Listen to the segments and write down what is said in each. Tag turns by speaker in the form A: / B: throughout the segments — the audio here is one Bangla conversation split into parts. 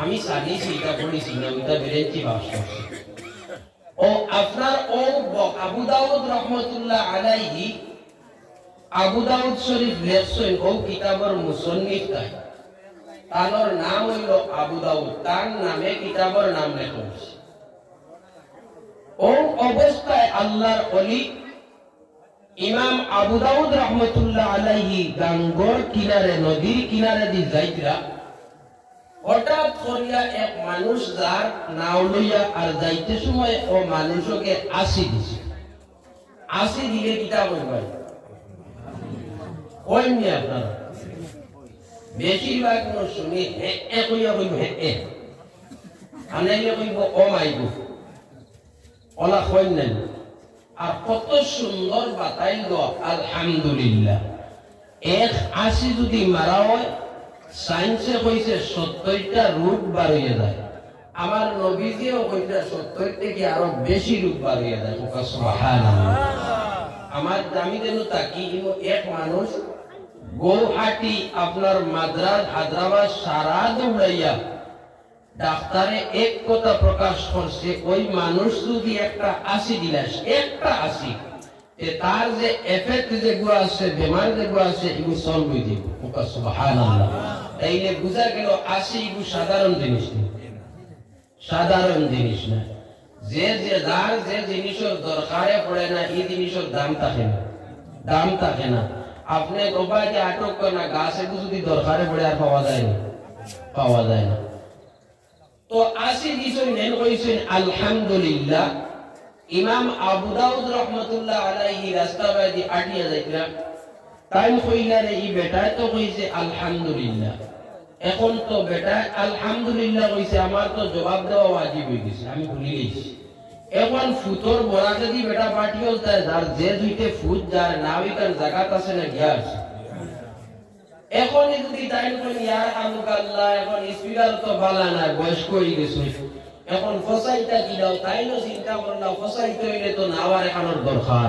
A: আমি জানিছি এটা পড়িছি না ওইটা বেরেন্টি বাস ও আপনার, ও আবু দাউদ রহমতুল্লাহ আলাইহি, আবু দাউদ শরীফ লেখছেন, ও কিতাবের মুসন্নিফ তাই। তার নাম হইল আবু দাউদ, তার নামে কিতাবের নাম লেখা ও অবস্থায় আল্লাহর অলি, ইমাম আবু দাউদ রহমতুল্লাহ আলাইহি গাঙ্গর কিনারে, নদীর কিনারে দি যাইতরা হঠাৎ করিয়া এক মানুষ যার নাও লইয়া আর যাইতে সময় ও মানুষকে আসি দিছে। আসি দিলে কিতা করবেন কইনি আপনারা? বেশিরভাগ শুনি হে এ কইয়া কইব হে এ। আনাইলে কইব, ও মাইব ওলা কইন নাই। আর কত সুন্দর বাতাইল আলহামদুলিল্লাহ। এক আশি যদি মারা হয় সায়েন্সে কইছে সত্তরটা রূপ বার হয়ে যায় আমার নবীজিও কইছে সত্তর থেকে আরও বেশি রূপ বার হয়ে যায় আমার দামি যেন তাকি এক মানুষ গৌহাটি আপনার মাদ্রাজ হায়দ্রাবাদ সারা দৌড়াইয়া ডাক্তারে এক কথা প্রকাশ করছে, ওই মানুষ যদি একটা আসি দিলাস একটা আসি তার যে এফেক্ট যেগুলো আছে, বেমার যেগুলো আছে, এগুলো সলভ হয়ে দিব সুবহানাল্লাহ। তাইলে বুঝা গেল এগুলো সাধারণ জিনিস না। সাধারণ জিনিস না। যে যে যার যে জিনিসের দরকারে পড়ে না, এই জিনিসের দাম থাকে না। দাম থাকে না। আপনি গোবাইকে আটক করে না গাছে যদি দরকারে পড়ে আর পাওয়া যায় না। পাওয়া যায় না। তো আসি দিছেন নেন কইছেন, আলহামদুলিল্লাহ, ইমাম আবু দাউদ রহমতুল্লাহ আলাইহি রাস্তা বাইদি আটিয়া যাইতরা তাই কইলা রে ই বেটায় তো কইছে, আলহামদুলিল্লাহ। এখন তো বেটা আলহামদুলিল্লাহ কইছে, আমার তো জবাব দেওয়া ওয়াজিব হয়ে গেছে, আমি ভুলে গেছি। এখন ফুতর বড়া যদি বেটা পাঠিয়ে তাই যার যে দুইতে ফুট যার ইকান জাগাত আছে না গিয়া আছে। এখন যদি তাই কোন ইয়ার আমুক আল্লাহ এখন স্পিকার তো বালা না বয়স্ক হয়ে গেছে। এখন ফসাইটা কি দাও? তাই না চিন্তা করলাম ফসাইতে হইলে তো নাওয়ার এখানোর দরকার।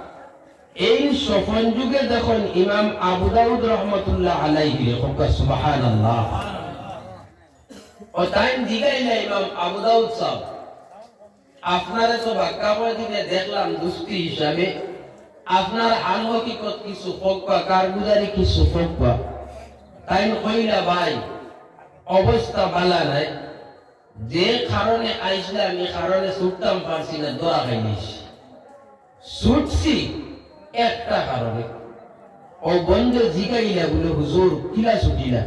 A: এই সফন যুগে যখন ইমাম আবু দাউদ রহমতুল্লাহ আলাইহি লেখক, সুবহানাল্লাহ। ও তাই জিগাইলা ইমাম আবু দাউদ আপনারা তো বাক্কা দিনে দেখলাম দুস্তি হিসাবে। আপনার হাল হকিকত কিছু ফকবা কারগুজারি কিছু ফকবা? তাই কইলা, ভাই, অবস্থা বালা নাই। যে কারণে আইসলে আমি কারণে ছুটতাম পারছি না, দোয়া খাইনিস। ছুটছি একটা কারণে। ও বন্ধ জিগাইলা বলে হুজুর কিলা ছুটিলা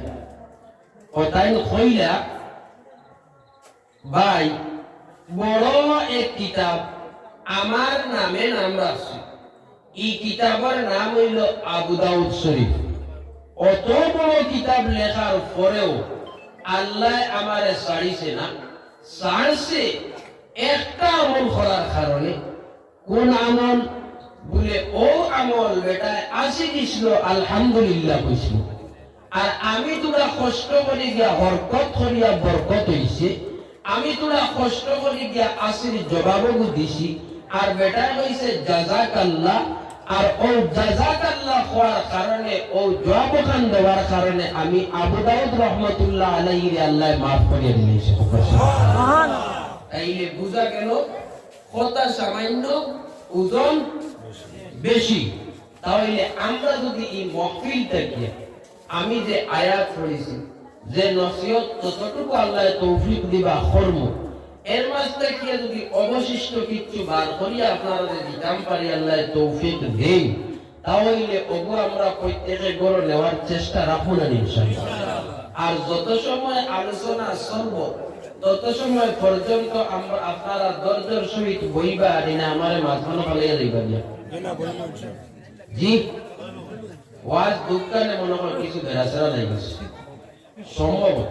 A: ও তাই কইলা, ভাই, বড় এক কিতাব আমার নামে নাম রাখছি। এই কিতাবের নাম হইল আবু দাউদ শরীফ। অত বড় কিতাব লেখার পরেও আল্লাহ আমারে ছাড়িছে না, ছাড়ছে একটা আমল করার কারণে। কোন আমল বলে ও আমল বেটায় আসি দিছিল আলহামদুলিল্লাহ কইছিল আর আমি তোরা কষ্ট করে গিয়া হরকত করিয়া বরকত হইছে আমি তোরা কষ্ট করে গিয়া আসির জবাবও দিছি আর বেটা কইছে জাজাক আল্লাহ আর ও জাজাক আল্লাহ হওয়ার কারণে ও জবাব খান দেওয়ার কারণে আমি আবু দাউদ রহমতুল্লাহ আলাইহি আল্লাহ মাফ করিয়া দিয়েছে। তাইলে বুঝা গেল কথা সামান্য ওজন বেশি, তাহলে আমরা যদি এই মহফিলটাকে আমি যে আয়াত পড়েছি, যে নসিহত ততটুকু আল্লাহ তৌফিক দিবা কর্ম এর মাঝ থেকে যদি অবশিষ্ট কিছু বার করিয়া আপনারা যদি দিতাম পারি আল্লাহ তৌফিক দেই, তাহলে ওগো আমরা প্রত্যেকে গড় নেওয়ার চেষ্টা রাখুন আর যত সময় আলোচনা চলব তত সময় পর্যন্ত আমরা আপনারা দরজর সহিত বইবা না আমার মাঝখানে ফালাইয়া দিবা জি। ওয়াজ দোকানে মনে হয় কিছু নাই সম্ভবত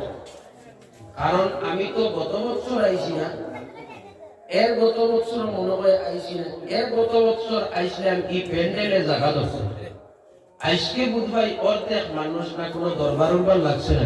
A: কারণ আমি তো গত বছর আইছি না। এর গত বছর মনে হয় আইছি না। এর গত বছর আইছিলাম এই প্যান্ডেলে জায়গা ধরছে? আজকে বুধবাই অর্ধেক মানুষ না কোনো দরবার লাগছে না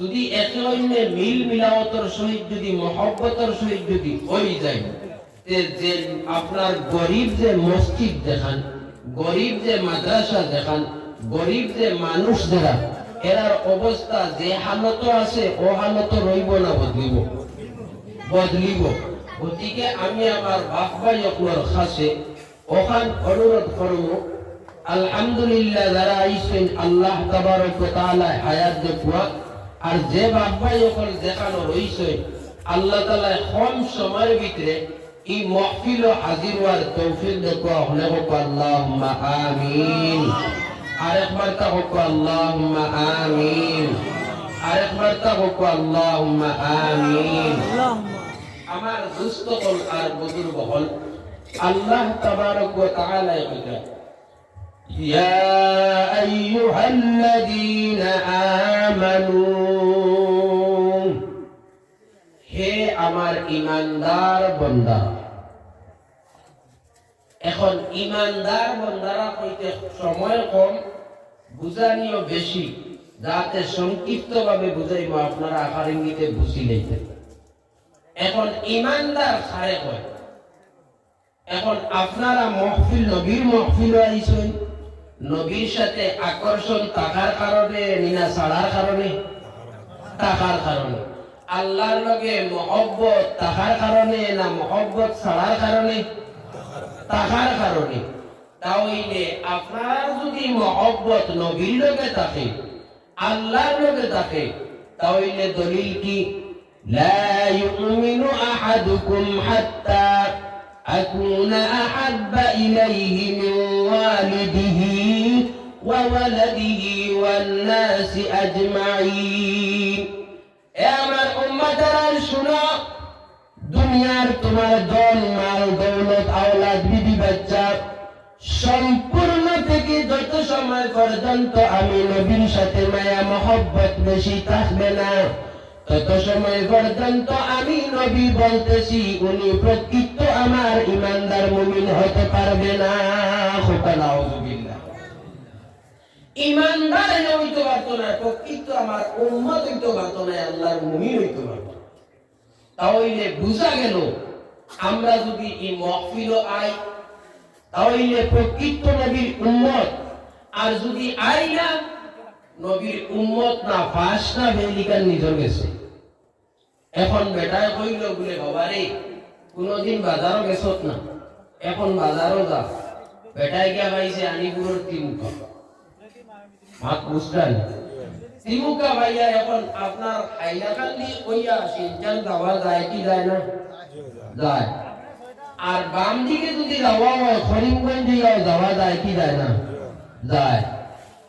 A: যদি একে অন্যে মিল মিলাওয়াতর সহিত যদি, মহব্বতর সহিত যদি হয়ে যায় যে আপনার গরিব যে মসজিদ দেখান, গরিব যে মাদ্রাসা দেখান, গরিব যে মানুষ যারা, এরার অবস্থা যে হালত আছে, ও হালত রইব না বদলিব। বদলিব। গতিকে আমি আমার বাপ ভাই অকলর কাছে ওখান অনুরোধ করব, আলহামদুলিল্লাহ যারা আইসেন আল্লাহ তাবারক হায়াত দেখুয়া আর যে বাপ ভাই অকল দেখানো রইছে, আল্লাহ তাআলা কম সময়ের ভিতরে এই মহফিল ও হাজির হওয়ার তৌফিক দেখুয়া হলে হোক হোক আল্লাহুম্মা আমিন। হোক আমার দুস্থ হল আর বুজুর্গ হল, আল্লাহ তাবারক ওয়া তাআলা يا أيها الذين آمنوا হে আমার ইমানদার বন্দা এখন ইমানদার বন্দারা হইতে সময় কম বুঝানিও বেশি যাতে সংক্ষিপ্ত ভাবে বুঝাইব আপনারা আকার ইঙ্গিতে বুঝি লইতেন এখন ইমানদার খারে হয় এখন আপনারা মহফিল নবীর মহফিল আইছেন নবীর সাথে আকর্ষণ থাকার কারণে নিনা ছাড়ার কারণে থাকার কারণে আল্লাহর লগে মহব্বত থাকার কারণে না মহব্বত ছাড়ার কারণে থাকার কারণে তাহলে আপনার যদি মহব্বত নবীর লগে থাকে আল্লাহর লগে থাকে তাহলে দলিল কি لا يؤمن أحدكم حتى أكون أحب إليه من والده وولده والناس أجمعين এ আমার উম্মাতার শুনো দুনিয়ার তোমার দল মাল দৌলত আওলাদ বিবি বাচ্চা সম্পূর্ণ থেকে যত সময় পর্যন্ত আমি নবীর সাথে মায়া মহব্বত বেশি থাকবে না তত সময় পর্যন্ত আমি নবী বলতেছি উনি প্রকৃত আমার ইমানদার মুমিন হতে পারবে না নাউজুবিল্লাহ তাহলে বুঝা গেল, আমরা যদি আই তাহলে প্রকৃত নবীর উম্মত, আর যদি আই না, নবীর উম্মত না ফাঁস না বেলিকার নিজর গেছে। এখন বেটায় কইল, বলে বাবা রে, কোনদিন বাজারও গেছত না, এখন বাজারও যা। বেটায় গিয়া পাইছে আনিপুরের তিমুকা ভাইয়া এখন আপনার যায় না? যায়। আর বাম দিকে যদি যাওয়া হয় যায় কি যায় না? যায়।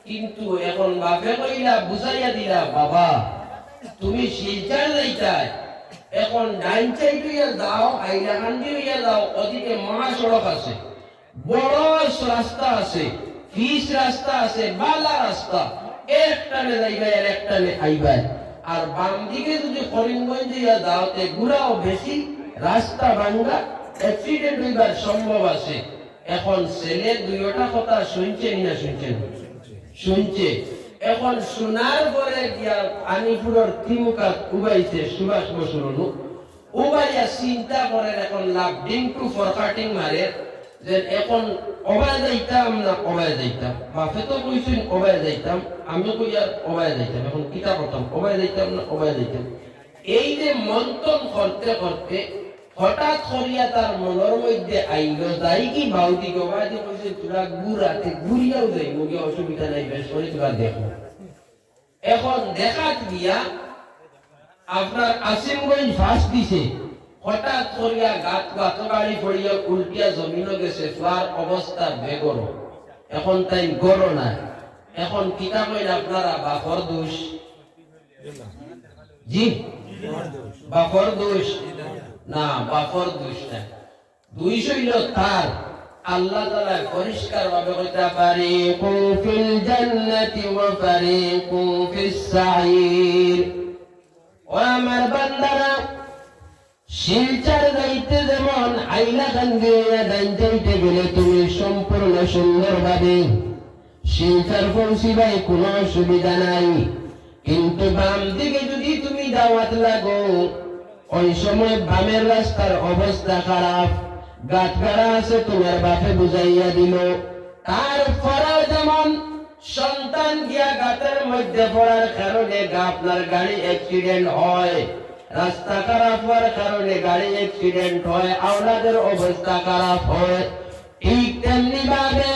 A: কিন্তু এখন বাপে কইলা, বুঝাইয়া দিলা, বাবা, তুমি শিলচার যাইতাই এখন ডাইন সাইড হইয়া যাও, হাইলাকান্দি হইয়া যাও, ওদিকে মহাসড়ক আছে। বড় রাস্তা আছে। ফিস রাস্তা আছে বালা রাস্তা। একটানে যাইবাই আর একটানে আইবাই আর বাম দিকে যদি করিমগঞ্জ দিয়া যাওতে ঘুরাও বেশি, রাস্তা ভাঙ্গা অ্যাক্সিডেন্ট হইবার সম্ভব আছে। এখন ছেলে দুইটা কথা শুনছেন না শুনছেন শুনছে। এখন শোনার পরে গিয়া আনিপুরের তিমুকা উবাইছে সুভাষ বসুর উবাইয়া চিন্তা করেন, এখন লাভ ডিং টু ফরকাটিং মারে। যে এখন অবায় যাইতাম না অবায় যাইতাম। বাপে তো কইছেন অবায় যাইতাম। আমি কই আর অবায় যাইতাম। এখন কিতা করতাম? অবায় যাইতাম না অবায় যাইতাম? এই যে মন্থন করতে করতে হঠাৎ করিয়া তার মনের মধ্যে আইল যাই কি? বাউদি যে কইছে তোরা গুড়াতে ঘুরিয়াও যাই মুগে অসুবিধা নাই, বেশ করে তোরা দেখো। এখন দেখাত গিয়া আপনার আসিমগঞ্জ ফাঁস দিছে। হঠাৎ করিয়া গাত গাত গাড়ি পড়িয়া উল্টিয়া জমিনও গেছে ফ্লার অবস্থা বেগর এখন তাই গর না এখন কিতা কইন আপনারা বাপর দোষ? জি? বাপর দোষ? না বাপর দোষ না দুই শৈল তার। আল্লাহ তালা পরিষ্কার ভাবে কইতে পারে ফিল জান্নাতি ওয়া ফারিকু ফিস সাইর। ও আমার বান্দারা শিলচার যাইতে যেমন আইলা খান গেলে তুমি সম্পূর্ণ সুন্দরভাবে শিলচার পৌঁছিবাই কোনো অসুবিধা নাই। কিন্তু বাম দিকে যদি তুমি দাওয়াত লাগো, ওই সময় বামের রাস্তার অবস্থা খারাপ। গাছ গাড়া আছে তোমার বাপে বুঝাইয়া দিল। তারপরেও যেমন সন্তান গিয়া গাতের মধ্যে পড়ার কারণে আপনার গাড়ি অ্যাক্সিডেন্ট হয়। রাস্তা খারাপ হওয়ার কারণে গাড়ি অ্যাক্সিডেন্ট হয়, আওলাদের অবস্থা খারাপ হয়। ঠিক তেমনি ভাবে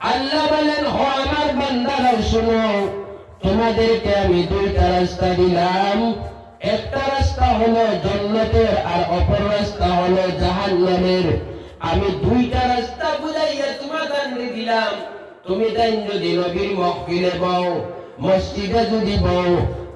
A: আল্লাহ বলেন, হ, আমার বান্দারা, শুনো, তোমাদেরকে আমি দুইটা রাস্তা দিলাম। একটা রাস্তা হলো জন্নতের আর অপর রাস্তা হলো জাহান্নামের। আমি দুইটা রাস্তা বুঝাইয়া তোমাদের দিলাম। তুমি তাই যদি নবীর মহফিলে বও, মসজিদে যদি বও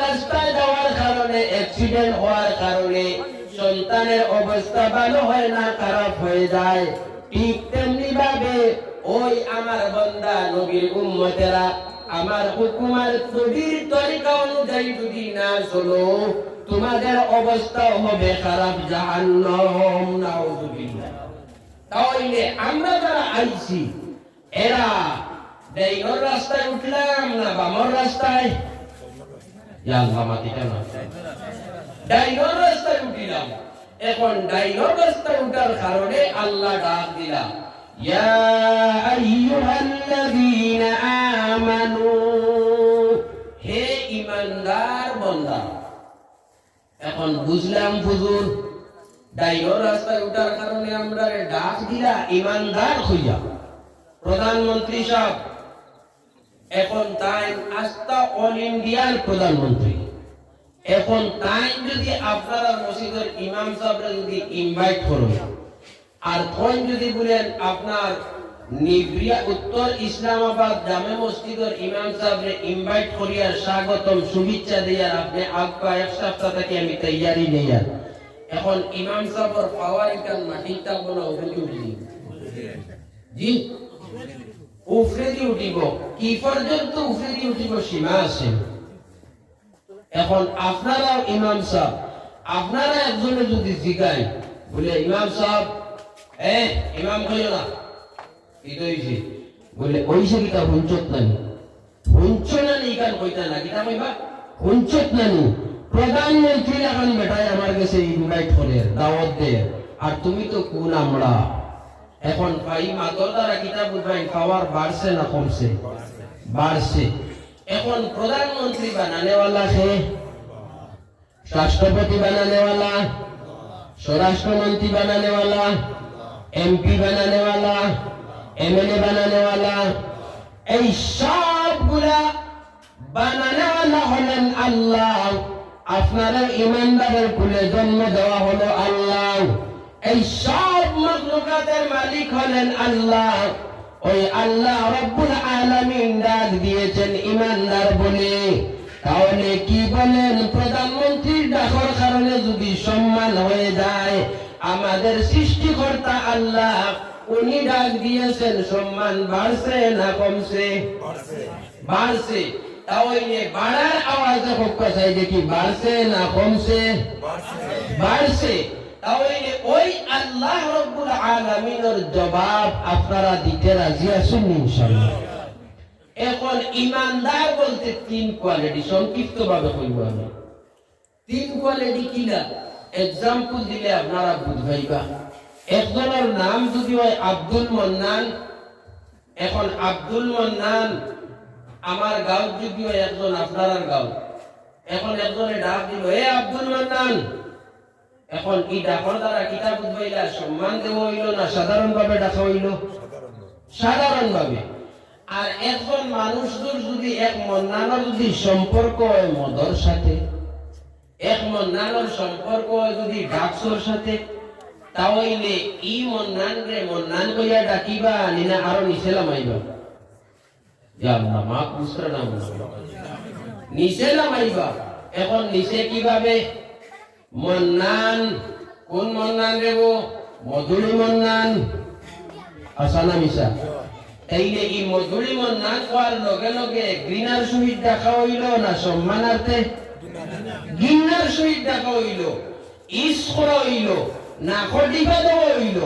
A: রাস্তায় যাওয়ার কারণে অ্যাক্সিডেন্ট হওয়ার কারণে সন্তানের অবস্থা ভালো হয় না, খারাপ হয়ে যায়। ঠিক তেমনি ভাবে ওই আমার বন্দা নবীর উম্মতেরা আমার হুকুমার নবীর তরিকা অনুযায়ী যদি না চলো, তোমাদের অবস্থাও হবে খারাপ নাউযুবিল্লাহ তাহলে আমরা যারা আইছি, এরা রাস্তায় উঠলাম না বামর রাস্তায়? মাতি কেন? ডাইনোর রাস্তায় উঠিলাম। এখন ডাইনোর রাস্তায় উঠার কারণে আল্লাহ ডাক দিলাম। ইয়া আইয়ুহাল্লাযীনা আমানু হে ঈমানদার বান্দা এখন বুঝলাম হুজুর ডাইনোর রাস্তায় উঠার কারণে আমরা ডাক দিলা, ইমানদার হইয়া। প্রধানমন্ত্রী সাহেব, এখন তাই আস্থা অল ইন্ডিয়ার প্রধানমন্ত্রী। এখন তাই যদি আপনারা মসজিদের ইমাম সাহেবরা যদি ইনভাইট করুন আর তখন যদি বলেন আপনার নিব্রিয়া উত্তর ইসলামাবাদ জামে মসজিদের ইমাম সাহেবরে ইনভাইট করিয়ার স্বাগতম, শুভেচ্ছা দিয়ার আপনি আগপা এক সপ্তাহ থেকে আমি তৈয়ারি নেয়ার এখন ইমাম সাহেবর পাওয়ার ইকান মাটিটা বলা উঠে উঠি জি? উফরে দিয়ে উঠিব? কি পর্যন্ত উফরে দিয়ে উঠিব সীমা আছে? এখন আপনারা ইমাম সাহেব, আপনারা একজনে যদি জিগাই বলে ইমাম সাহেব এ ইমাম কইও না কি কইছে বলে ওইছে কিতা হুঞ্চত নানি? হুঞ্চ নানি কান কইতা না? প্রধানমন্ত্রী এখন আমার কাছে ইনভাইট দে। আর তুমি তো কোন আমরা। এখন ভাই মাতর দ্বারা কিতা বুঝবাই পাওয়ার বাড়ছে না কমছে? বাড়ছে। এখন প্রধানমন্ত্রী বানানেওয়ালা সে? রাষ্ট্রপতি বানানেওয়ালা স্বরাষ্ট্রমন্ত্রী বানানেওয়ালা এমপি বানানেওয়ালা এমএলএ বানানেওয়ালা এই সবগুলা বানানেওয়ালা হলেন আল্লাহ। আপনারা ইমানদারের কুলে জন্ম দেওয়া হলো আল্লাহ। এই সব মখলুকাতের মালিক হলেন আল্লাহ। ওই আল্লাহ রব্বুল আলামিন ডাক দিয়েছেন ইমানদার বলে। তাহলে কি বলেন প্রধানমন্ত্রীর ডাকর কারণে যদি সম্মান হয়ে যায়? আমাদের সৃষ্টিকর্তা আল্লাহ উনি ডাক দিয়েছেন সম্মান বাড়ছে না কমছে? বাড়ছে। তাহলে বাড়ার আওয়াজে হোক চাই দেখি বাড়ছে না কমছে? বাড়ছে। তাহলে ওই আল্লাহ রব্বুল আলামিনের জবাব আপনারা দিতে রাজি আছেন ইনশাআল্লাহ? এখন ইমানদার বলতে তিন কোয়ালিটি সংক্ষিপ্ত ভাবে কইব আমি। তিন কোয়ালিটি কিনা এক্সাম্পল দিলে আপনারা বুঝবাইবা একজনের নাম যদি হয় আব্দুল মন্নান এখন আব্দুল মন্নান আমার গাঁও যদি হয় একজন আপনার গাঁও। এখন একজনে ডাক দিল হে আব্দুল মান্নান! এখন কি ডাকর দ্বারা কিতাব বুঝবাইলা সম্মান দেওয়া হইল না? সাধারণভাবে ডাকা হইল? সাধারণ ভাবে আর একজন মানুষদের যদি এক মন্নানোর যদি সম্পর্ক হয় মদর সাথে, এক মন্নানোর সম্পর্ক হয় যদি ডাকসর সাথে, তাহলে ই মন্নান রে মন্নান কইয়া ডাকিবা, নিনা আরও নিচেলাম আইবা ইয়া আল্লাহ মা কুসরা নাম নিচে নামাইবা এখন নিচে কীভাবে? মন্নান, কোন মন্নান দেব মধুরী মন্নান। আসানা মিশা। তাইলে এই মধুরী না খাওয়ার লগে লগে গ্রিনার সহিত দেখা হইল, না সম্মানার্থে? গিন্নার সহিত দেখা হইল ইস করা হইল, না দেওয়া হইল।